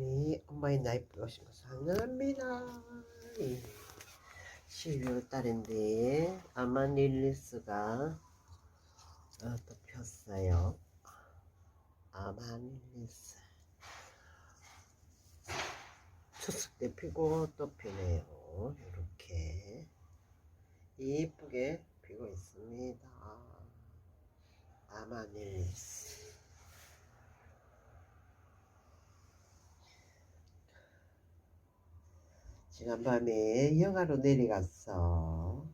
네, 엄마의 나이프 오신 거 환영합니다. 12월 달인데 아마닐리스가 어, 또 폈어요. 아마닐리스 추석 때 피고 또 피네요. 이렇게 이쁘게 피고 있습니다. 아마닐리스 지난밤에 영하로 내려갔어.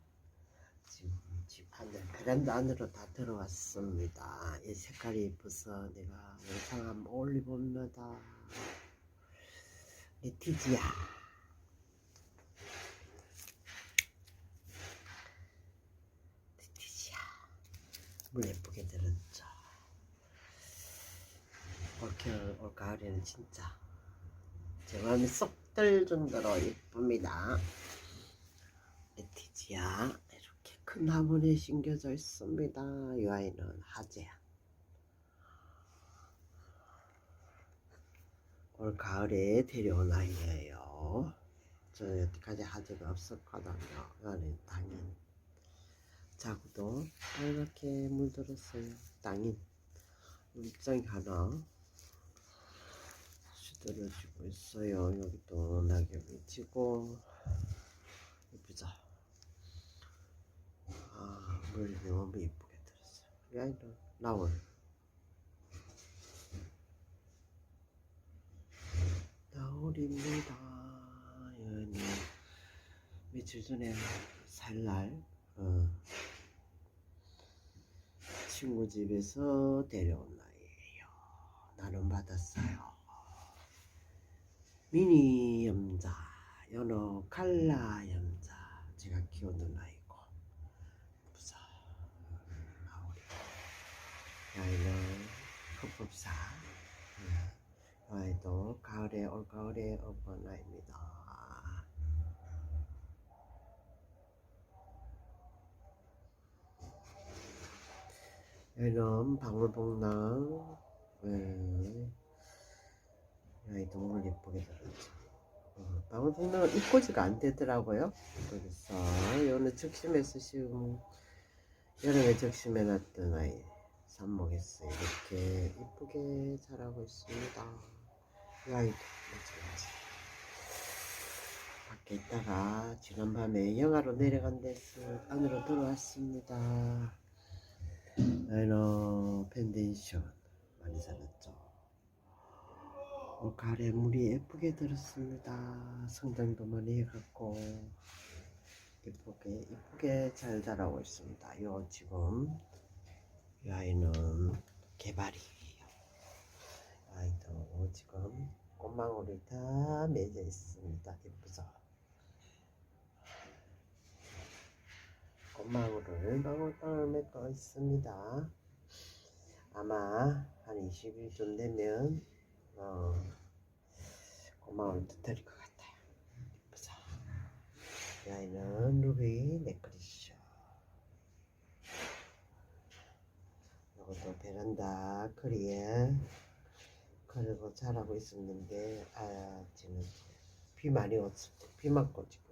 지금 집 안에 베란다 안으로 다 들어왔습니다. 이 색깔이 예뻐서 내가 영상 한번 올려봅니다. 레티지야. 레티지야. 물 예쁘게 들었죠. 올겨울, 올가을에는 진짜 제 마음이 쏙 들 정도로 예쁩니다. 레티지아 이렇게 큰 화분에 심겨져 있습니다. 이 아이는 하재야. 올 가을에 데려온 아이예요. 저 여태까지 하재가 없었거든요. 이거는 당연. 자구도 빨갛게 물들었어요. 당인. 물장이 하나. 떨어지고 있어요. 여기 또 낙엽이 지고 예쁘죠? 아, 물 너무 예쁘게 들었어요. 이 아이도 나올. 나올입니다. 연이 며칠 전에 살날 어, 친구 집에서 데려온 아이예요. 나는 받았어요. 미니 염자, 연어 칼라 염자 제가 키우는 아이고 부자 아우리 아이는 흡흡사 이 아이도 가을에 올 가을에 업은 아이입니다. 얘는 방울복랑 네. 아이 동물 예쁘게 들었죠. 어, 방울복랑은 입꼬지가 안 되더라고요. 그래서 요는 적심해서 씌운 여름에 적심해 놨던 아이 삽목했어요. 이렇게 이쁘게 자라고 있습니다. 이 아이도 마찬가지. 밖에 있다가 지난밤에 영하로 내려간 데서 안으로 들어왔습니다. 아이는 펜데이션 많이 자랐죠. 어, 가래 물이 예쁘게 들었습니다. 성장도 많이 해갖고 예쁘게 예쁘게 잘 자라고 있습니다. 요 지금 이 아이는 개발이에요. 아이도 지금 꽃망울이 다 맺어 있습니다. 예쁘죠? 꽃망울을 방울방울 맺고 있습니다. 아마 한 20일쯤 되면 어, 고마운 뜻들일 것 같아요. 예쁘죠? 이 아이는 루비 네클리쇼. 이것도 베란다 커리에 그리고 자라고 있었는데 아 지금 비 많이 왔을 때 비 맞고 지금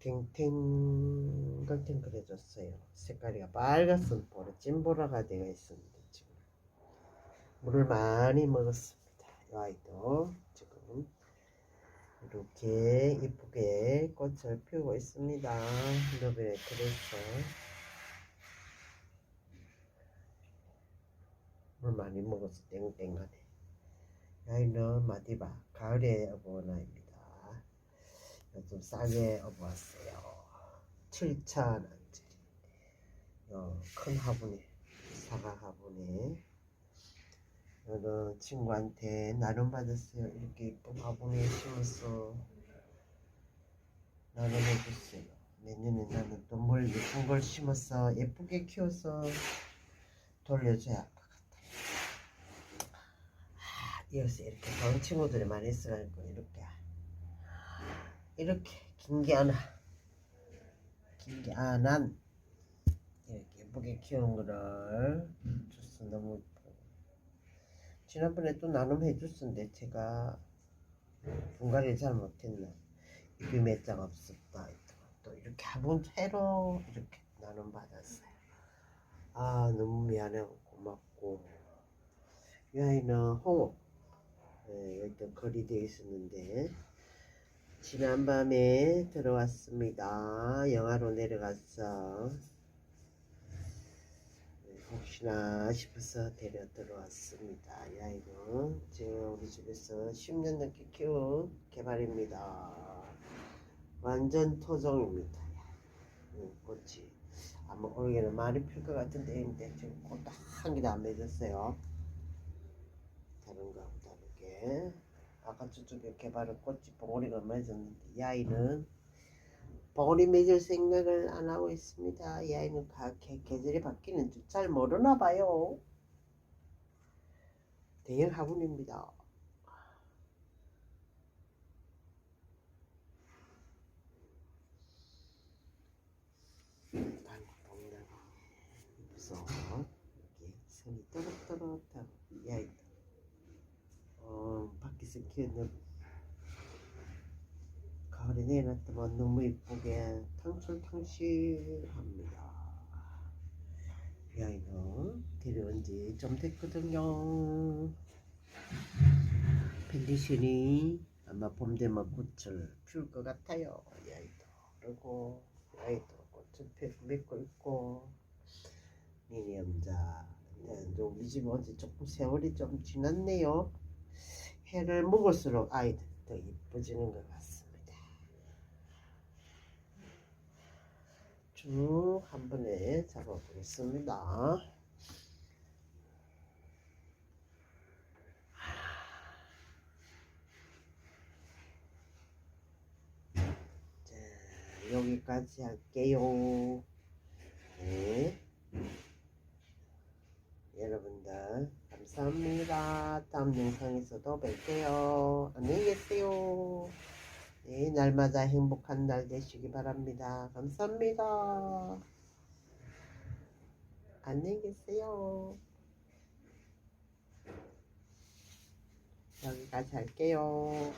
탱탱글탱글해졌어요. 색깔이 빨갛은 보라 찐보라가 되어 있었는데 물을 많이 먹었습니다. 이 아이도 지금 이렇게 이쁘게 꽃을 피우고 있습니다. 너비에 그래서 물 많이 먹어서 땡땡하네. 이 아이는 마디바 가을에 업어온 아이입니다. 좀 싸게 업어왔어요. 7,000원짜리. 어, 큰 화분에 사과 화분에 어느 친구한테 나눔 받았어요. 이렇게 예쁜 화분에 심어서 나눔해줬어요. 내년에 나는 또 뭘 예쁜 걸 심어서 예쁘게 키워서 돌려줘야 할 것 같아요. 아, 이어서 이렇게 좋은 친구들이 많이 있어가지고 이렇게 이렇게 긴 게 하나 긴 게 하나 이렇게 예쁘게 키운 거를 줬어 너무 지난번에 또 나눔해 줬었는데 제가 분갈이를 잘 못했나 입이 몇 장 없었다. 또 이렇게 화분 채로 이렇게 나눔 받았어요. 아 너무 미안하고 고맙고. 이 아이는 홍옥 네, 여기 거리되어 있었는데 지난밤에 들어왔습니다. 영하로 내려갔어 네, 혹시나 싶어서 데려 들어왔습니다. 이 아이는 지금 우리 집에서 10년 넘게 키운 개발입니다. 완전 토종입니다. 음, 꽃이 아마 올해는 많이 필 것 같은데 근데 지금 꽃도 한 개도 안 맺었어요. 다른 거하고 다르게 아까 저쪽에 개발은 꽃이 봉오리가 맺었는데 이 아이는 봉오리 맺을 생각을 안 하고 있습니다. 이 아이는 가, 계, 계절이 바뀌는 줄 잘 모르나 봐요. 대형 화분입니다. 이 아이 어, 밖에서 키우는 가을에 내놨더만 너무 이쁘게 탕실탕실합니다. 이 아이는 데려온 지 좀 됐거든요. 펜디션이 아마 봄 되면 꽃을 피울 것 같아요. 그리고 이 아이도 꽃을 피- 맺고 있고 미니 염자 네, 이제 우리 집 온지 조금 세월이 좀 지났네요. 해를 먹을수록 아이들 더 이뻐지는 것 같습니다. 쭉 한 번에 잡아 보겠습니다. 자, 여기까지 할게요. 네. 여러분들 감사합니다. 다음 영상에서도 뵐게요. 안녕히 계세요. 네, 날마다 행복한 날 되시기 바랍니다. 감사합니다. 안녕히 계세요. 여기까지 할게요.